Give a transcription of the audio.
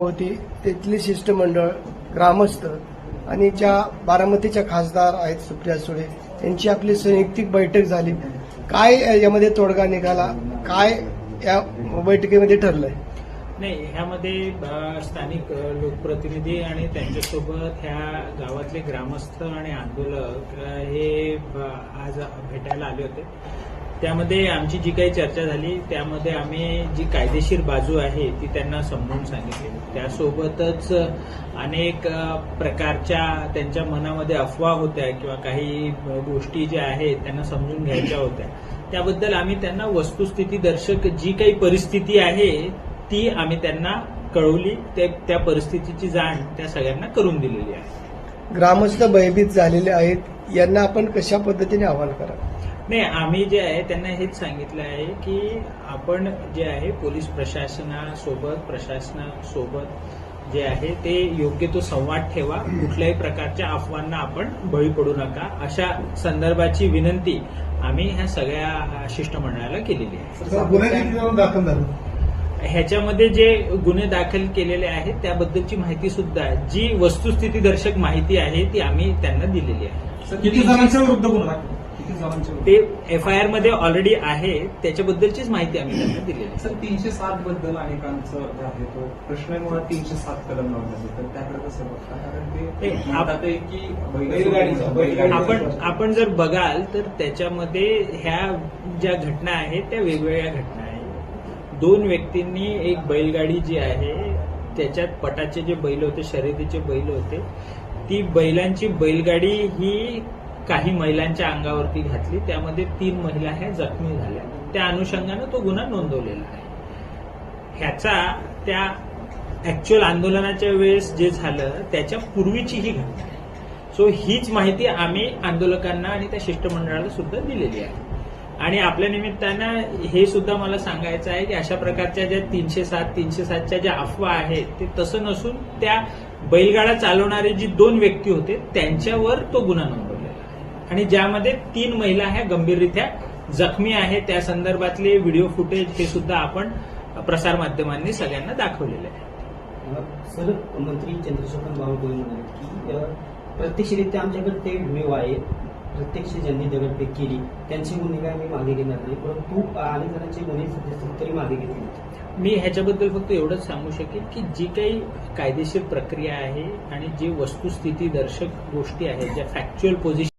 होती. तिथली शिष्टमंडळ ग्रामस्थ आणि ज्या बारामतीच्या खासदार आहेत सुप्रिया सुळे यांची आपली संयुक्तिक बैठक झाली. काय यामध्ये तोडगा निघाला? काय या बैठकीमध्ये ठरलंय? नाही ह्यामध्ये स्थानिक लोकप्रतिनिधी आणि त्यांच्यासोबत ह्या गावातले ग्रामस्थ आणि आंदोलक हे आज भेटायला आले होते. त्यामध्ये आमची जी काही चर्चा झाली त्यामध्ये आम्ही जी कायदेशीर बाजू आहे ती त्यांना समजून सांगितली. त्यासोबतच अनेक प्रकारच्या त्यांच्या मनामध्ये अफवा होत्या किंवा काही गोष्टी ज्या आहेत त्यांना समजून घ्यायच्या होत्या. त्याबद्दल आम्ही त्यांना वस्तुस्थिती दर्शक जी काही परिस्थिती आहे ती आम्ही त्यांना कळवली. ते त्या परिस्थितीची जाण त्या सगळ्यांना करून दिलेली आहे. ग्रामस्थ भयभीत झालेले आहेत. यांना आपण कशा पद्धतीने आवाहन करा नाही आम्ही जे आहे त्यांना हेच सांगितलं आहे की आपण जे आहे पोलीस प्रशासनासोबत प्रशासनासोबत जे आहे ते योग्य तो संवाद ठेवा. कुठल्याही प्रकारच्या अफवांना आपण बळी पडू नका. अशा संदर्भाची विनंती आम्ही ह्या सगळ्या शिष्टमंडळाला केलेली आहे. ह्याच्यामध्ये जे गुन्हे दाखल केलेले आहेत त्याबद्दलची माहिती सुद्धा जी वस्तुस्थिती दर्शक माहिती आहे ती आम्ही त्यांना दिलेली आहे. किती जणांच्या विरुद्ध गुन्हा दाखल? ते एफ आय आरमध्ये ऑलरेडी आहे त्याच्याबद्दलचीच माहिती आम्ही त्यांना दिलेली आहे. सर तीनशे सात बद्दल अनेकांचं आहे तो प्रश्न मुळात तीनशे सात कलम लावण्याचा तर त्याकडे कसं बघता? कारण ते ते आप- म्हणतात आहे की बैलगाडीचं, बैलगाडीचं. आपण आपण जर बघाल तर त्याच्यामध्ये ह्या ज्या घटना आहेत त्या वेगवेगळ्या घटना आहेत. दोन व्यक्तींनी एक बैलगाडी जी आहे त्याच्यात पटाचे जे बैल होते शर्यतीचे बैल होते ती बैलांची बैलगाडी ही काही महिलांच्या अंगावरती घातली. त्यामध्ये तीन महिला ह्या जखमी झाल्या. त्या अनुषंगानं तो गुन्हा नोंदवलेला आहे. ह्याचा त्या ऍक्च्युअल आंदोलनाच्या वेळेस जे झालं त्याच्या पूर्वीची ही घटना आहे. सो हीच माहिती आम्ही आंदोलकांना आणि त्या शिष्टमंडळाला सुद्धा दिलेली आहे. आणि आपल्या निमित्तानं हे सुद्धा मला सांगायचं आहे की अशा प्रकारच्या ज्या तीनशे सात तीनशे सातच्या ज्या अफवा आहेत ते तसं नसून त्या बैलगाडा चालवणारे जी दोन व्यक्ती होते त्यांच्यावर तो गुन्हा नोंदवला. आणि ज्यामध्ये तीन महिला ह्या गंभीररित्या जखमी आहेत त्या संदर्भातले व्हिडिओ फुटेज हे सुद्धा आपण प्रसारमाध्यमांनी सगळ्यांना दाखवलेले आहे सर मंत्री चंद्रशेखर बावनकुळे म्हणाले की प्रत्यक्षरित्या आमच्याकडे ते व्हिडिओ आहेत. प्रत्यक्ष ज्यांनी दगडफेक केली त्यांची भूमिका आम्ही मागे घेणार नाही. परंतु अनेक जणांचे गुन्हे सध्या तरी मागे घेतले मी ह्याच्याबद्दल फक्त एवढंच सांगू शकेन की जी काही कायदेशीर प्रक्रिया आहे आणि जी वस्तुस्थिती दर्शक गोष्टी आहेत ज्या फॅक्च्युअल पोझिशन